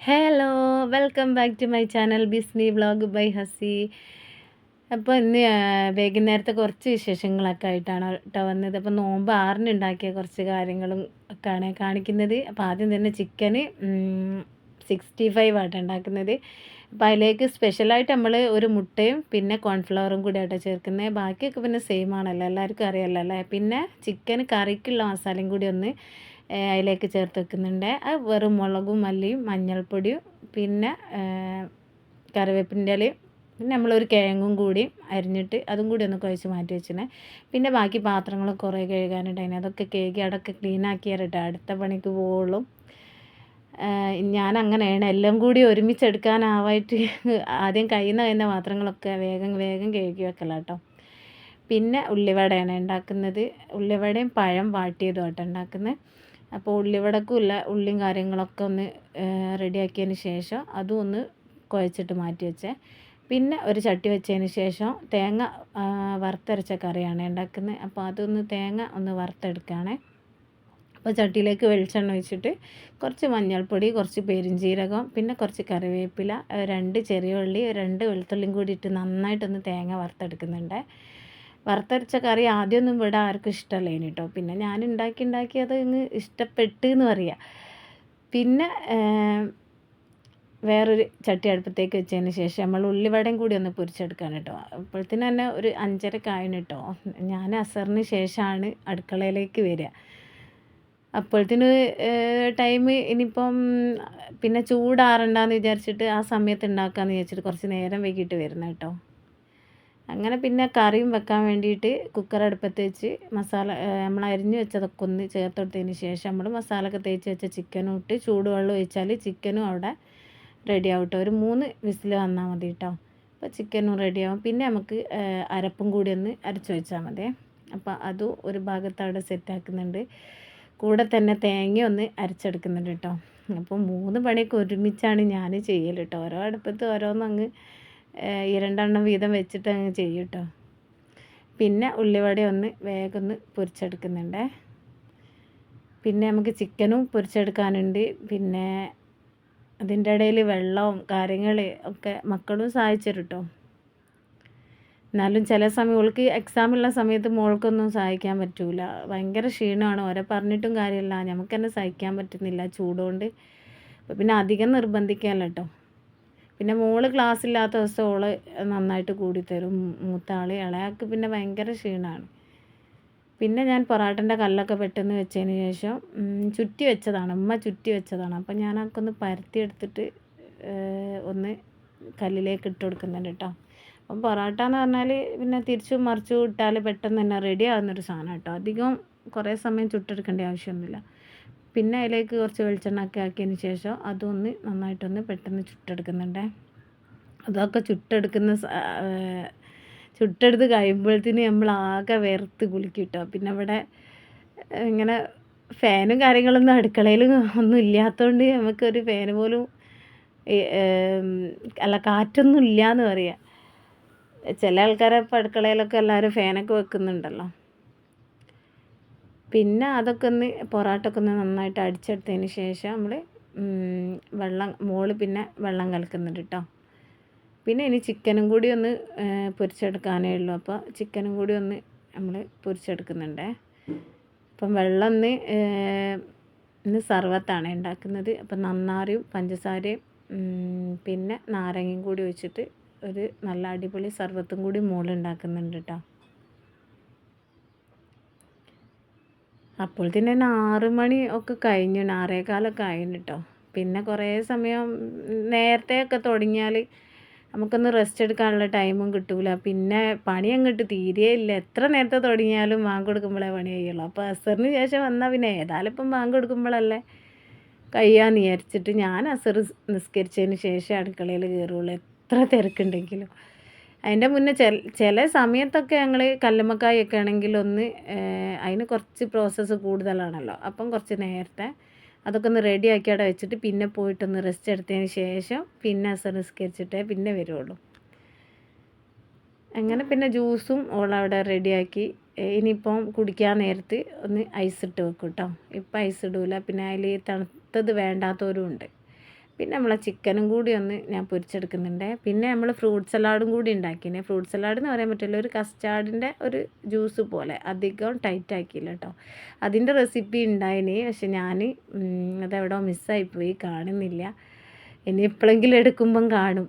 Hello welcome back to my channel ബിസ്നി vlog by ഹസി അപ്പോൾ ഇന്ന് വൈകുന്നേരത്തെ കുറച്ച് വിശേഷങ്ങളൊക്കെ ആയിട്ടാണ് കേട്ടോ വന്നത്. അപ്പോൾ നോമ്പ് ആറിന് ഉണ്ടാക്കിയ കുറച്ച് കാര്യങ്ങളും ഒക്കെയാണ് കാണിക്കുന്നത്. അപ്പോൾ ആദ്യം തന്നെ ചിക്കന് സിക്സ്റ്റി ഫൈവ് ആയിട്ട് ഉണ്ടാക്കുന്നത്. അപ്പോൾ അതിലേക്ക് സ്പെഷ്യലായിട്ട് നമ്മൾ ഒരു മുട്ടയും പിന്നെ കോൺഫ്ലവറും കൂടി ആയിട്ടാണ് ചേർക്കുന്നത്. ബാക്കിയൊക്കെ പിന്നെ സെയിം ആണല്ലോ എല്ലാവർക്കും അറിയാമല്ലോ അല്ലേ? പിന്നെ ചിക്കൻ കറിക്കുള്ള മസാലയും കൂടി ഒന്ന് അതിലേക്ക് ചേർത്ത് വെക്കുന്നുണ്ട്. അത് വെറും മുളകും മല്ലിയും മഞ്ഞൾപ്പൊടിയും പിന്നെ കറിവേപ്പിന്റെ ഇലയും പിന്നെ നമ്മളൊരു കിഴങ്ങും കൂടി അരിഞ്ഞിട്ട് അതും കൂടി ഒന്ന് കുഴച്ച് മാറ്റി വെച്ചിനെ. പിന്നെ ബാക്കി പാത്രങ്ങൾ കുറേ കഴുകാനുണ്ടായിന് അതൊക്കെ കഴുകി അടക്കെ ക്ലീൻ ആക്കിയാലിട്ട് അടുത്ത പണിക്ക് പോവുള്ളൂ. ഞാൻ അങ്ങനെയാണ് എല്ലാം കൂടി ഒരുമിച്ചെടുക്കാനാവായിട്ട് ആദ്യം കഴിയുന്ന കഴിയുന്ന പാത്രങ്ങളൊക്കെ വേഗം വേഗം കഴുകി വെക്കല കേട്ടോ പിന്നെ ഉള്ളിവടയാണ് ഉണ്ടാക്കുന്നത്. ഉള്ളിവടയും പഴം വാട്ടിയതുമായിട്ടാണ് ഉണ്ടാക്കുന്നത്. അപ്പോൾ ഉള്ളിവടക്കും ഇല്ല ഉള്ളിയും കാര്യങ്ങളൊക്കെ ഒന്ന് റെഡിയാക്കിയതിന് ശേഷം അതും ഒന്ന് കുഴച്ചിട്ട് മാറ്റി വെച്ചേ. പിന്നെ ഒരു ചട്ടി വെച്ചതിന് ശേഷം തേങ്ങ വറുത്തരച്ച കറിയാണ് ഉണ്ടാക്കുന്നത്. അപ്പോൾ അതൊന്ന് തേങ്ങ ഒന്ന് വറുത്തെടുക്കുകയാണേ. അപ്പോൾ ചട്ടിയിലേക്ക് വെളിച്ചെണ്ണ ഒഴിച്ചിട്ട് കുറച്ച് മഞ്ഞൾപ്പൊടി കുറച്ച് പെരുംജീരകം പിന്നെ കുറച്ച് കറിവേപ്പില രണ്ട് ചെറിയ ഉള്ളി രണ്ട് വെളുത്തുള്ളിയും കൂടി ഇട്ട് നന്നായിട്ടൊന്ന് തേങ്ങ വറുത്തെടുക്കുന്നുണ്ട്. വറുത്തരച്ച കറി ആദ്യമൊന്നും ഇവിടെ ആർക്കും ഇഷ്ടമല്ല ഇനി കേട്ടോ പിന്നെ ഞാൻ ഉണ്ടാക്കി ഉണ്ടാക്കി അത് ഇങ്ങ് ഇഷ്ടപ്പെട്ട് എന്ന് പറയാം. പിന്നെ വേറൊരു ചട്ടി അടുപ്പത്തേക്ക് വെച്ചതിന് ശേഷം നമ്മൾ ഉള്ളിവടയും കൂടി ഒന്ന് പൊരിച്ചെടുക്കാൻ കേട്ടോ അപ്പോഴത്തേന് തന്നെ ഒരു അഞ്ചര കായന് കേട്ടോ ഞാൻ അസറിന് ശേഷമാണ് അടുക്കളയിലേക്ക് വരിക. അപ്പോഴത്തേന് ടൈം ഇനിയിപ്പം പിന്നെ ചൂടാറണ്ടെന്ന് വിചാരിച്ചിട്ട് ആ സമയത്ത് ഉണ്ടാക്കാമെന്ന് വിചാരിച്ചിട്ട് കുറച്ച് നേരം വൈകിട്ട് വരുന്നത് കേട്ടോ അങ്ങനെ പിന്നെ കറിയും വെക്കാൻ വേണ്ടിയിട്ട് കുക്കർ അടുപ്പത്ത് വെച്ച് മസാല നമ്മൾ അരിഞ്ഞു വെച്ചതൊക്കെ ഒന്ന് ചേർത്ത് കൊടുത്തതിന് ശേഷം നമ്മൾ മസാലയൊക്കെ തേച്ച് വെച്ച ചിക്കനും ഇട്ട് ചൂടുവെള്ളം ഒഴിച്ചാൽ ചിക്കനും അവിടെ റെഡി ആവും കേട്ടോ ഒരു മൂന്ന് വിസിൽ വന്നാൽ മതി കേട്ടോ അപ്പോൾ ചിക്കനും റെഡിയാവും പിന്നെ നമുക്ക് അരപ്പും കൂടി ഒന്ന് അരച്ച് വെച്ചാൽ മതി. അപ്പോൾ അതും ഒരു ഭാഗത്ത് അവിടെ സെറ്റാക്കുന്നുണ്ട് കൂടെ തന്നെ തേങ്ങ ഒന്ന് അരച്ചെടുക്കുന്നുണ്ട് കേട്ടോ അപ്പോൾ മൂന്ന് പണിയൊക്കെ ഒരുമിച്ചാണ് ഞാൻ ചെയ്യൽ കേട്ടോ ഓരോ അടുപ്പത്ത് ഓരോന്നങ്ങ് ഈ രണ്ടെണ്ണം വീതം വെച്ചിട്ട് അങ്ങ് ചെയ്യും കേട്ടോ പിന്നെ ഉള്ളിവട ഒന്ന് വേഗം ഒന്ന് പൊരിച്ചെടുക്കുന്നുണ്ട്. പിന്നെ നമുക്ക് ചിക്കനും പൊരിച്ചെടുക്കാനുണ്ട്. പിന്നെ അതിന്റെ ഇടയിൽ വെള്ളവും കാര്യങ്ങൾ ഒക്കെ മക്കളും സഹായിച്ചു തരും കേട്ടോ എന്നാലും ചില സമയം ഓൾക്ക് എക്സാമുള്ള സമയത്ത് മോൾക്കൊന്നും സഹായിക്കാൻ പറ്റൂല. ഭയങ്കര ക്ഷീണമാണ്. ഓരെ പറഞ്ഞിട്ടും കാര്യമില്ല. നമുക്ക് തന്നെ സഹിക്കാൻ പറ്റുന്നില്ല ചൂടുകൊണ്ട് പിന്നെ അധികം നിർബന്ധിക്കാമല്ലോ കേട്ടോ പിന്നെ മോൾ ക്ലാസ് ഇല്ലാത്ത ദിവസം ഓൾ നന്നായിട്ട് കൂടി തരും മൂത്ത ആൾ ഇളയാൾക്ക് പിന്നെ ഭയങ്കര ക്ഷീണമാണ് പിന്നെ ഞാൻ പൊറാട്ടന്റെ കല്ലൊക്കെ പെട്ടെന്ന് വെച്ചതിന് ശേഷം ചുറ്റി വെച്ചതാണ്. ഉമ്മ ചുറ്റി വെച്ചതാണ്. അപ്പം ഞാൻ അതൊക്കെ ഒന്ന് പരത്തി എടുത്തിട്ട് ഒന്ന് കല്ലിലേക്ക് ഇട്ട് കൊടുക്കുന്നുണ്ട് കേട്ടോ. അപ്പം പൊറാട്ട എന്ന് പറഞ്ഞാൽ പിന്നെ തിരിച്ചും മറിച്ചും ഇട്ടാൽ പെട്ടെന്ന് തന്നെ റെഡി ആകുന്നൊരു സാധനം കേട്ടോ. അധികം കുറേ സമയം ചുട്ടെടുക്കേണ്ട ആവശ്യമൊന്നുമില്ല. പിന്നെ അതിലേക്ക് കുറച്ച് വെളിച്ചെണ്ണ ഒക്കെ ആക്കിയതിന് ശേഷം അതൊന്ന് നന്നായിട്ടൊന്ന് പെട്ടെന്ന് ചുട്ടെടുക്കുന്നുണ്ട്. അതൊക്കെ ചുട്ടെടുക്കുന്ന ചുട്ടെടുത്ത് കഴിയുമ്പോഴത്തേന് നമ്മൾ ആകെ വേർത്ത് കുളിക്കും കേട്ടോ പിന്നെ ഇവിടെ ഇങ്ങനെ ഫാനും കാര്യങ്ങളൊന്നും അടുക്കളയിൽ ഒന്നും ഇല്ലാത്തതുകൊണ്ട് നമുക്കൊരു ഫാന് പോലും അല്ല കാറ്റൊന്നും ഇല്ല എന്ന് പറയാം. ചില ആൾക്കാരെ ഇപ്പോൾ അടുക്കളയിലൊക്കെ എല്ലാവരും ഫാനൊക്കെ വെക്കുന്നുണ്ടല്ലോ. പിന്നെ അതൊക്കെ ഒന്ന് പൊറോട്ടൊക്കെ ഒന്ന് നന്നായിട്ട് അടിച്ചെടുത്തതിന് ശേഷം നമ്മൾ വെള്ളം മോൾ പിന്നെ വെള്ളം കലക്കുന്നുണ്ട് കേട്ടോ പിന്നെ ഇനി ചിക്കനും കൂടി ഒന്ന് പൊരിച്ചെടുക്കാനേ ഉള്ളൂ. അപ്പോൾ ചിക്കനും കൂടി ഒന്ന് നമ്മൾ പൊരിച്ചെടുക്കുന്നുണ്ടേ. അപ്പം വെള്ളം ഒന്ന് ഇന്ന് സർവത്താണ് ഉണ്ടാക്കുന്നത്. അപ്പം നന്നാറിയും പഞ്ചസാരയും പിന്നെ നാരങ്ങയും കൂടി ഒഴിച്ചിട്ട് ഒരു നല്ല അടിപൊളി സർവത്തും കൂടി മോൾ ഉണ്ടാക്കുന്നുണ്ട് കേട്ടോ അപ്പോൾ തന്നെ ആറ് മണി ഒക്കെ കഴിഞ്ഞു ആറേകാലൊക്കെ ആയിന് കേട്ടോ പിന്നെ കുറേ സമയം നേരത്തെ ഒക്കെ തുടങ്ങിയാൽ നമുക്കൊന്ന് റെസ്റ്റ് എടുക്കാനുള്ള ടൈമും കിട്ടൂല. പിന്നെ പണി അങ്ങോട്ട് തീരെയില്ല എത്ര നേരത്തെ തുടങ്ങിയാലും ബാങ്ക് കൊടുക്കുമ്പോഴേ പണി കഴിയുള്ളൂ. അപ്പോൾ അസറിന് ശേഷം വന്നാൽ പിന്നെ ഏതായാലും ഇപ്പം ബാങ്ക് കൊടുക്കുമ്പോഴല്ലേ കഴിയാന്ന് വിചാരിച്ചിട്ട് ഞാൻ അസർ നിസ്കരിച്ചതിന് ശേഷം അടുക്കളയിൽ കയറുള്ളൂ എത്ര തിരക്കുണ്ടെങ്കിലും. അതിന്റെ മുന്നേ ചില ചില സമയത്തൊക്കെ ഞങ്ങൾ കല്ലുമ്മക്കായൊക്കെ ആണെങ്കിൽ ഒന്ന് അതിന് കുറച്ച് പ്രോസസ്സ് കൂടുതലാണല്ലോ. അപ്പം കുറച്ച് നേരത്തെ അതൊക്കെ ഒന്ന് റെഡി ആക്കി അവിടെ വെച്ചിട്ട് പിന്നെ പോയിട്ടൊന്ന് റെസ്റ്റ് എടുത്തതിന് ശേഷം പിന്നെ അസർ നിസ്കരിച്ചിട്ടേ പിന്നെ വരുള്ളൂ. അങ്ങനെ പിന്നെ ജ്യൂസും ഓളവിടെ റെഡിയാക്കി ഇനിയിപ്പം കുടിക്കാൻ നേരത്ത് ഒന്ന് ഐസ് ഇട്ട് വെക്കും കേട്ടോ ഇപ്പം ഐസ് ഇടൂല. പിന്നെ അതിൽ തണുത്തത് വേണ്ടാത്തവരും ഉണ്ട്. പിന്നെ നമ്മളെ ചിക്കനും കൂടി ഒന്ന് ഞാൻ പൊരിച്ചെടുക്കുന്നുണ്ട്. പിന്നെ നമ്മൾ ഫ്രൂട്ട് സലാഡും കൂടി ഉണ്ടാക്കിനെ. ഫ്രൂട്ട് സലാഡ് എന്ന് പറയാൻ പറ്റില്ല ഒരു കസ്റ്റാർഡിന്റെ ഒരു ജ്യൂസ് പോലെ അധികം ടൈറ്റ് ആക്കിയില്ല കേട്ടോ അതിന്റെ റെസിപ്പി ഉണ്ടായിനി പക്ഷെ ഞാൻ അതെവിടോ മിസ്സായിപ്പോയി കാണുന്നില്ല. ഇനി എപ്പോഴെങ്കിലും എടുക്കുമ്പം കാണും.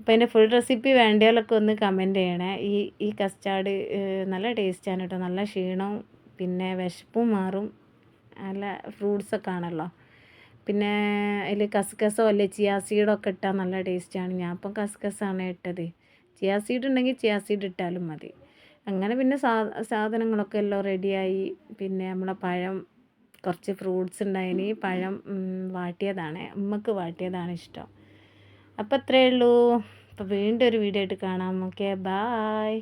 അപ്പോൾ അതിന്റെ ഫുൾ റെസിപ്പി വേണ്ടിയാലൊക്കെ ഒന്ന് കമന്റ് ചെയ്യണേ. ഈ ഈ കസ്റ്റാർഡ് നല്ല ടേസ്റ്റാണ് കേട്ടോ നല്ല ക്ഷീണവും പിന്നെ വിശപ്പും മാറും. നല്ല ഫ്രൂട്ട്സൊക്കെ ആണല്ലോ. പിന്നെ അതിൽ കസ്കസോ അല്ലെ ചിയാ സീഡൊക്കെ ഇട്ടാൽ നല്ല ടേസ്റ്റാണ്. ഞാൻ ഇപ്പം കസ്കസാണ് ഇട്ടത്. ചിയാ സീഡ് ഉണ്ടെങ്കിൽ ചിയാ സീഡ് ഇട്ടാലും മതി. അങ്ങനെ പിന്നെ സാ സാധനങ്ങളൊക്കെ എല്ലാം റെഡിയായി. പിന്നെ നമ്മളെ പഴം കുറച്ച് ഫ്രൂട്ട്സ് ഉണ്ടായിന്. പഴം വാട്ടിയതാണ്. ഉമ്മക്ക് വാട്ടിയതാണ് ഇഷ്ടം. അപ്പോൾ അത്രയേ ഉള്ളൂ. അപ്പോൾ വീണ്ടും ഒരു വീഡിയോ ആയിട്ട് കാണാം. Okay bye.